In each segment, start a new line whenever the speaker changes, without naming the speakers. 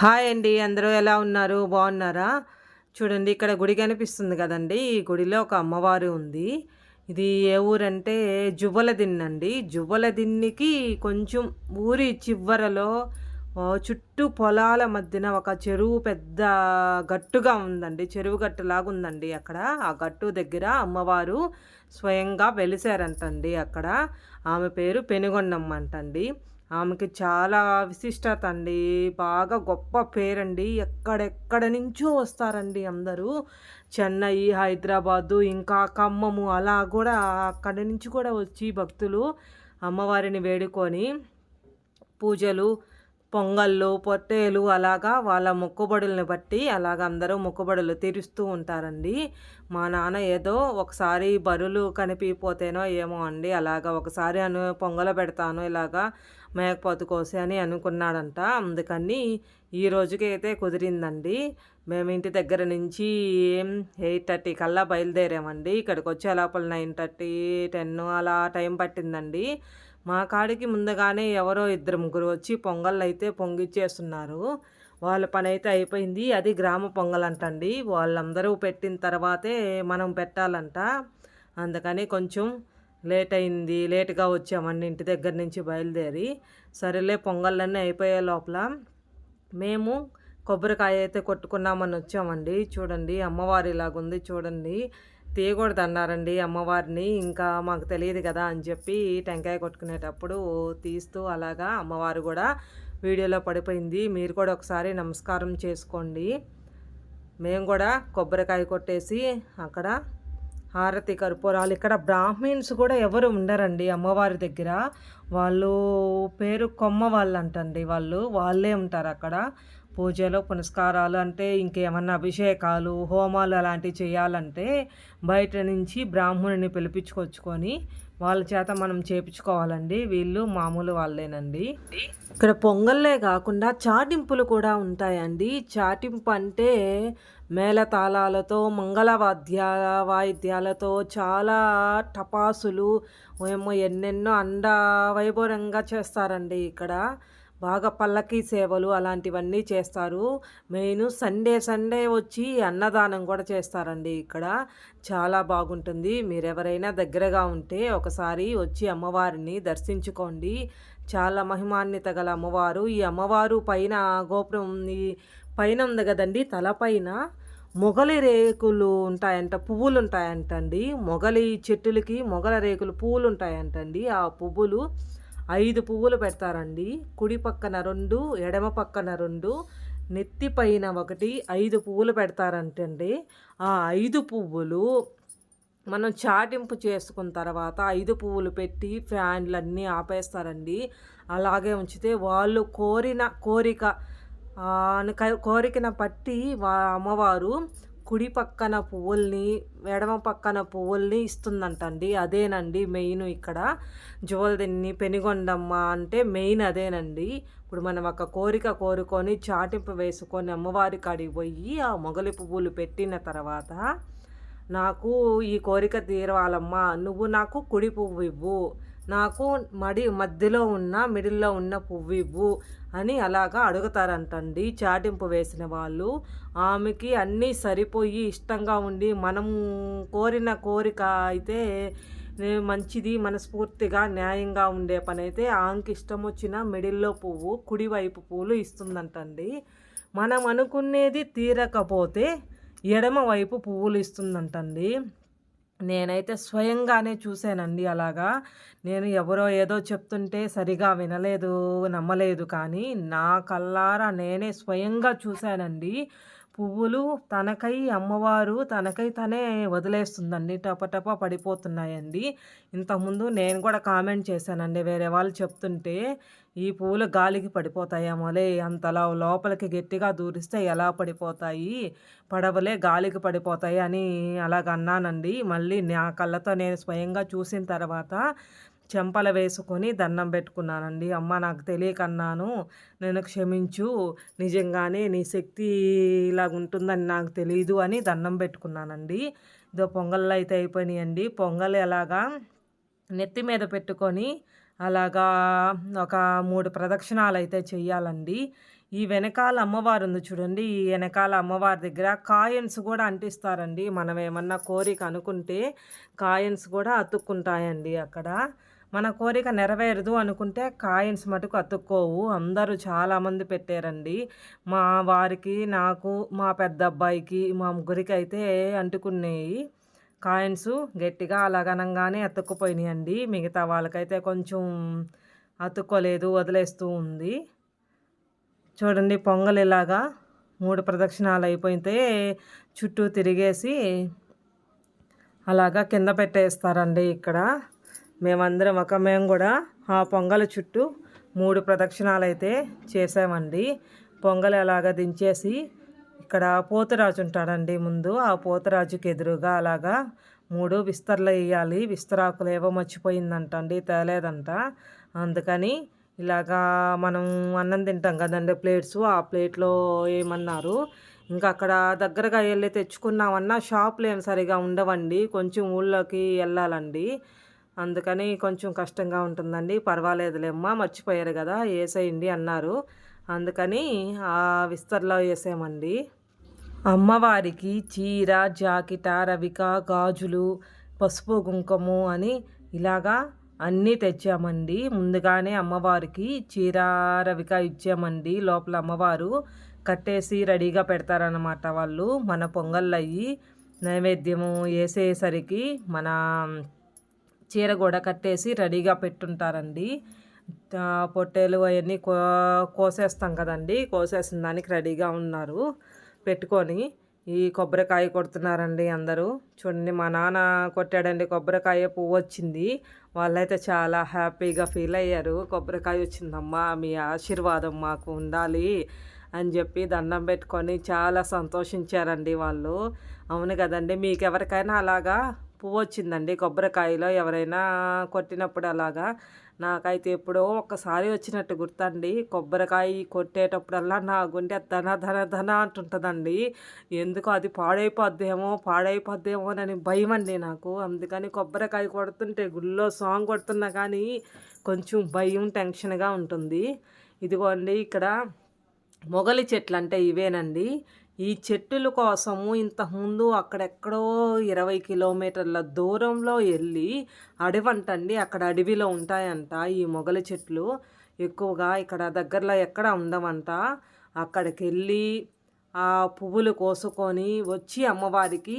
Hi అండి అందరూ ఎలా ఉన్నారు? బాగున్నారా? చూడండి ఇక్కడ గుడి కనిపిస్తుంది కదండి. ఈ గుడిలో ఒక అమ్మవారు ఉంది. ఇది ఏ ఊరంటే జువ్వలదిన్నండి జువ్వలదిన్నికి కొంచెం ఊరి చివరలో చుట్టూ పొలాల మధ్యన ఒక చెరువు పెద్ద గట్టుగా ఉందండి. చెరువు గట్టులాగా ఉందండి అక్కడ. ఆ గట్టు దగ్గర అమ్మవారు స్వయంగా వెలిసారంటండి అక్కడ. ఆమె పేరు పెనుగొండమ్మ అంటండి. ఆమెకి చాలా విశిష్టత అండి. బాగా గొప్ప పేరండి. ఎక్కడెక్కడ నుంచో వస్తారండి అందరూ. చెన్నై హైదరాబాదు ఇంకా ఖమ్మము అలా కూడా అక్కడి నుంచి కూడా వచ్చి భక్తులు అమ్మవారిని వేడుకొని పూజలు పొంగళ్ళు పొట్టేలు అలాగా వాళ్ళ మొక్కుబడుల్ని బట్టి అలాగ అందరూ మొక్కుబడులు తీరుస్తూ ఉంటారండి. మా నాన్న ఏదో ఒకసారి బరులు కనిపిపోతేనో ఏమో అండి అలాగా ఒకసారి అను పొంగల పెడతాను ఇలాగా మేకపోతు కోసి అని అనుకున్నాడంట. అందుకని ఈ రోజుకి అయితే కుదిరిందండి. మేము ఇంటి దగ్గర నుంచి ఎయిట్ థర్టీ కల్లా బయలుదేరామండి. ఇక్కడికి వచ్చే లోపల నైన్ థర్టీ టెన్ అలా టైం పట్టిందండి. మా కాడికి ముందుగానే ఎవరో ఇద్దరు ముగ్గురు వచ్చి పొంగళ్ళు అయితే పొంగిచ్చేస్తున్నారు. వాళ్ళ పని అయితే అయిపోయింది. అది గ్రామ పొంగల్ అంటండి వాళ్ళందరూ పెట్టిన తర్వాతే మనం పెట్టాలంట. అందుకని కొంచెం లేట్ అయింది లేట్గా వచ్చామండి ఇంటి దగ్గర నుంచి బయలుదేరి సరేలే పొంగళ్ళన్నీ అయిపోయే లోపల మేము కొబ్బరికాయ అయితే కొట్టుకున్నామని వచ్చామండి. చూడండి అమ్మవారి ఇలాగుంది చూడండి. తీయకూడదు అన్నారండి అమ్మవారిని. ఇంకా మాకు తెలియదు కదా అని చెప్పి టెంకాయ కొట్టుకునేటప్పుడు తీస్తూ అలాగా అమ్మవారు కూడా వీడియోలో పడిపోయింది. మీరు కూడా ఒకసారి నమస్కారం చేసుకోండి. మేము కూడా కొబ్బరికాయ కొట్టేసి అక్కడ హారతి కర్పూరాలు ఇక్కడ బ్రాహ్మిన్స్ కూడా ఎవరు ఉండరండి అమ్మవారి దగ్గర. వాళ్ళు పేరు కొమ్మ వాళ్ళు అంటండి వాళ్ళు. వాళ్ళే ఉంటారు అక్కడ. పూజలు పునస్కారాలు అంటే ఇంకేమన్నా అభిషేకాలు హోమాలు అలాంటివి చేయాలంటే బయట నుంచి బ్రాహ్మణుని పిలిపించుకొచ్చుకొని వాళ్ళ చేత మనం చేపించుకోవాలండి. వీళ్ళు మామూలు వాళ్ళేనండి. ఇక్కడ పొంగల్లే కాకుండా చాటింపులు కూడా ఉంటాయండి. చాటింపు అంటే మేళతాళాలతో మంగళవాద్య వాయిద్యాలతో చాలా టపాసులు ఏమో ఎన్నెన్నో అండ వైభవంగా చేస్తారండి ఇక్కడ. బాగా పల్లకీ సేవలు అలాంటివన్నీ చేస్తారు. మెయిన్ సండే సండే వచ్చి అన్నదానం కూడా చేస్తారండి ఇక్కడ. చాలా బాగుంటుంది. మీరు ఎవరైనా దగ్గరగా ఉంటే ఒకసారి వచ్చి అమ్మవారిని దర్శించుకోండి. చాలా మహిమాన్విత గల అమ్మవారు. ఈ అమ్మవారు పైన గోపురం ఈ పైన ఉంది కదండి తలపైన మొగలి రేకులు ఉంటాయంట పువ్వులు ఉంటాయంటండి. మొగలి చెట్టులకి మొగల రేకులు పువ్వులు ఉంటాయంటండి. ఆ పువ్వులు ఐదు పువ్వులు పెడతారండి. కుడి పక్కన రెండు ఎడమ పక్కన రెండు నెత్తి పైన ఒకటి ఐదు పువ్వులు పెడతారంటండి. ఆ ఐదు పువ్వులు మనం చాటింపు చేసుకున్న తర్వాత ఐదు పువ్వులు పెట్టి ఫ్యాన్లు అన్నీ ఆపేస్తారండి. అలాగే ఉంచితే వాళ్ళు కోరిన కోరిక కోరికన పట్టి వా అమ్మవారు కుడి పక్కన పువ్వుల్ని ఎడమ పక్కన పువ్వుల్ని ఇస్తుందంటండి. అదేనండి మెయిన్ ఇక్కడ. జువల్దిన్ని పెనుగొండమ్మ అంటే మెయిన్ అదేనండి. ఇప్పుడు మనం ఒక కోరిక కోరుకొని చాటింపు వేసుకొని అమ్మవారి కాడికి పోయి ఆ మొగలి పువ్వులు పెట్టిన తర్వాత నాకు ఈ కోరిక తీరవాలమ్మా. నువ్వు నాకు కుడి పువ్వు ఇవ్వు. నాకు మడి మధ్యలో ఉన్న మిడిల్లో ఉన్న పువ్వు ఇవ్వు అని అలాగా అడుగుతారంటండి. చాటింపు వేసిన వాళ్ళు ఆమెకి అన్నీ సరిపోయి ఇష్టంగా ఉండి మనం కోరిన కోరిక అయితే మంచిది మనస్ఫూర్తిగా న్యాయంగా ఉండే పని అయితే ఆమెకి ఇష్టం వచ్చిన మిడిల్లో పువ్వు కుడివైపు పువ్వులు ఇస్తుందంటండి. మనం అనుకునేది తీరకపోతే ఎడమ వైపు పువ్వులు ఇస్తుందంటండి. నేనైతే స్వయంగానే చూశానండి అలాగా. నేను ఎవరో ఏదో చెప్తుంటే సరిగా వినలేదు నమ్మలేదు కానీ నా కల్లారా నేనే స్వయంగా చూశానండి. పువ్వులు తనకై అమ్మవారు తనకై తనే వదిలేస్తుందండి. టపటప పడిపోతున్నాయండి. ఇంతకుముందు నేను కూడా కామెంట్ చేశానండి. వేరే వాళ్ళు చెప్తుంటే ఈ పువ్వులు గాలికి పడిపోతాయేమోలే అంతలా లోపలికి గట్టిగా దూరిస్తే ఎలా పడిపోతాయి? పడవలే గాలికి పడిపోతాయి అని అలాగ అన్నానండి. మళ్ళీ నా కళ్ళతో నేను స్వయంగా చూసిన తర్వాత చెంపల వేసుకొని దండం పెట్టుకున్నానండి. అమ్మ నాకు తెలియకన్నాను. నేను క్షమించు. నిజంగానే నీ శక్తి ఇలా ఉంటుందని నాకు తెలియదు అని దండం పెట్టుకున్నానండి. ఇదో పొంగళ్ళు అయితే అయిపోయినాయండి. పొంగల్ ఎలాగా నెత్తి మీద పెట్టుకొని అలాగా ఒక మూడు ప్రదక్షిణాలు అయితే చేయాలండి ఈ వెనకాల అమ్మవారు ఉంది చూడండి. ఈ వెనకాల అమ్మవారి దగ్గర కాయిన్స్ కూడా అంటిస్తారండి. మనం ఏమన్నా కోరిక అనుకుంటే కాయిన్స్ కూడా అతుక్కుంటాయండి అక్కడ. మన కోరిక నెరవేరదు అనుకుంటే కాయిన్స్ మటుకు అతుక్కోవు. అందరూ చాలామంది పెట్టారండి. మా వారికి నాకు మా పెద్ద అబ్బాయికి మా ముగ్గురికి అయితే అంటుకున్నాయి. కాయిన్స్ గట్టిగా అలాగనంగానే అతుక్కుపోయినాయి అండి మిగతా వాళ్ళకైతే కొంచెం అతుక్కోలేదు వదిలేస్తూ ఉంది. చూడండి పొంగల్ ఇలాగా మూడు ప్రదక్షిణాలు అయిపోయితే చుట్టూ తిరిగేసి అలాగా కింద పెట్టేస్తారండి ఇక్కడ. మేమందరం ఒక మేము కూడా ఆ పొంగల్ చుట్టూ మూడు ప్రదక్షిణాలు అయితే చేసామండి పొంగల్ అలాగా దించేసి ఇక్కడ పోతరాజు ఉంటాడండి ముందు. ఆ పోతరాజుకి ఎదురుగా అలాగా మూడు విస్తరలు వేయాలి. విస్తరాకులు ఏవో మర్చిపోయిందంట అండి తేలేదంట. అందుకని ఇలాగా మనం అన్నం తింటాం కదండి ప్లేట్స్. ఆ ప్లేట్లో ఏమన్నారు? ఇంకా అక్కడ దగ్గరగా వెళ్ళి తెచ్చుకున్నామన్నా షాపులు ఏం సరిగా ఉండవండి. కొంచెం ఊళ్ళోకి వెళ్ళాలండి. అందుకని కొంచెం కష్టంగా ఉంటుందండి. పర్వాలేదులేమ్మా మర్చిపోయారు కదా వేసేయండి అన్నారు. అందుకని ఆ విస్తర్లో వేసామండి అమ్మవారికి చీర జాకిట రవిక గాజులు పసుపు కుంకుము అని ఇలాగా అన్నీ తెచ్చామండి. ముందుగానే అమ్మవారికి చీర రవిక ఇచ్చామండి. లోపల అమ్మవారు కట్టేసి రెడీగా పెడతారనమాట వాళ్ళు. మన పొంగళ్ళు అయ్యి నైవేద్యము వేసేసరికి మన చీర కూడా కట్టేసి రెడీగా పెట్టుంటారండి. పొట్టేలు అవన్నీ కో కోసేస్తాం కదండి. కోసేసిన దానికి రెడీగా ఉన్నారు. పెట్టుకొని ఈ కొబ్బరికాయ కొడుతున్నారండి అందరూ. చూడండి మా నాన్న కొట్టాడండి కొబ్బరికాయ పువ్వు వచ్చింది. వాళ్ళైతే చాలా హ్యాపీగా ఫీల్ అయ్యారు. కొబ్బరికాయ వచ్చిందమ్మా మీ ఆశీర్వాదం మాకు ఉండాలి అని చెప్పి దండం పెట్టుకొని చాలా సంతోషించారండి వాళ్ళు. అవును కదండి మీకు ఎవరికైనా అలాగా? పువ్వు వచ్చిందండి కొబ్బరికాయలో ఎవరైనా కొట్టినప్పుడు అలాగా. నాకైతే ఎప్పుడో ఒక్కసారి వచ్చినట్టు గుర్తండి. కొబ్బరికాయ కొట్టేటప్పుడల్లా నా గుండె ధన ధన ధన అంటుంటుందండి. ఎందుకు అది పాడైపోద్దేమో పాడైపోద్దేమో అని భయం అండి నాకు. అందుకని కొబ్బరికాయ కొడుతుంటే గుళ్ళో సాంగ్ కొడుతున్నా కానీ కొంచెం భయం టెన్షన్గా ఉంటుంది. ఇదిగోండి ఇక్కడ మొగలి చెట్లు అంటే ఇవేనండి. ఈ చెట్టుల కోసము ఇంతకుముందు అక్కడెక్కడో ఇరవై కిలోమీటర్ల దూరంలో వెళ్ళి అడవంటండి అక్కడ అడవిలో ఉంటాయంట ఈ మొగలి చెట్లు. ఎక్కువగా ఇక్కడ దగ్గరలో ఎక్కడ ఉండవంట. అక్కడికి వెళ్ళి ఆ పువ్వులు కోసుకొని వచ్చి అమ్మవారికి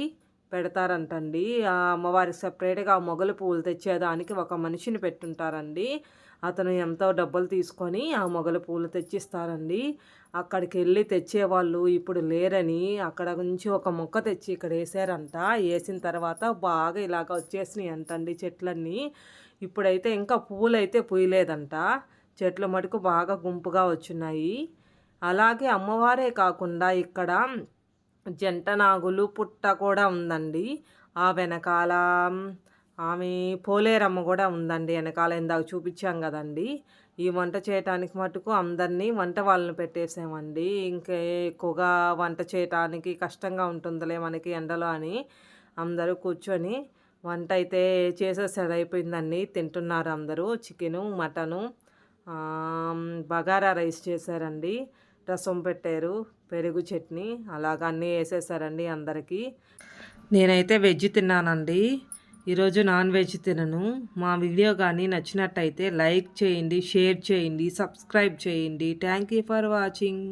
పెడతారంటండి. ఆ అమ్మవారికి సపరేట్గా మొగలు పువ్వులు తెచ్చేదానికి ఒక మనిషిని పెట్టుంటారండి. అతను ఎంతో డబ్బులు తీసుకొని ఆ మొగల పూలు తెచ్చిస్తారండి. అక్కడికి వెళ్ళి తెచ్చేవాళ్ళు ఇప్పుడు లేరని అక్కడ నుంచి ఒక మొక్క తెచ్చి ఇక్కడ వేసారంట. వేసిన తర్వాత బాగా ఇలాగ వచ్చేసినాయి అంటండి చెట్లన్నీ. ఇప్పుడైతే ఇంకా పువ్వులు అయితే పూయలేదంట. చెట్లు మటుకు బాగా గుంపుగా వచ్చున్నాయి అలాగే అమ్మవారే కాకుండా ఇక్కడ జంట నాగులు పుట్ట కూడా ఉందండి. ఆ వెనకాల ఆమె పోలేరమ్మ కూడా ఉందండి వెనకాల ఇందాక చూపించాం కదండి. ఈ వంట చేయటానికి మటుకు అందరినీ వంట వాళ్ళని పెట్టేసామండి. ఇంకా ఎక్కువగా వంట చేయటానికి కష్టంగా ఉంటుందిలే మనకి ఎండలో అని అందరూ కూర్చొని వంట అయితే చేసేసాడు అయిపోయిందండి. తింటున్నారు అందరూ. చికెను మటను బగారా రైస్ చేశారండి. రసం పెట్టారు పెరుగు చట్నీ. అలాగ అన్నీ వేసేసారండి అందరికీ. నేనైతే వెజ్ తిన్నానండి. ఈరోజు నాన్ వెజ్ తినను. మా వీడియో కానీ నచ్చినట్టయితే లైక్ చేయండి షేర్ చేయండి సబ్స్క్రైబ్ చేయండి. Thank you for watching.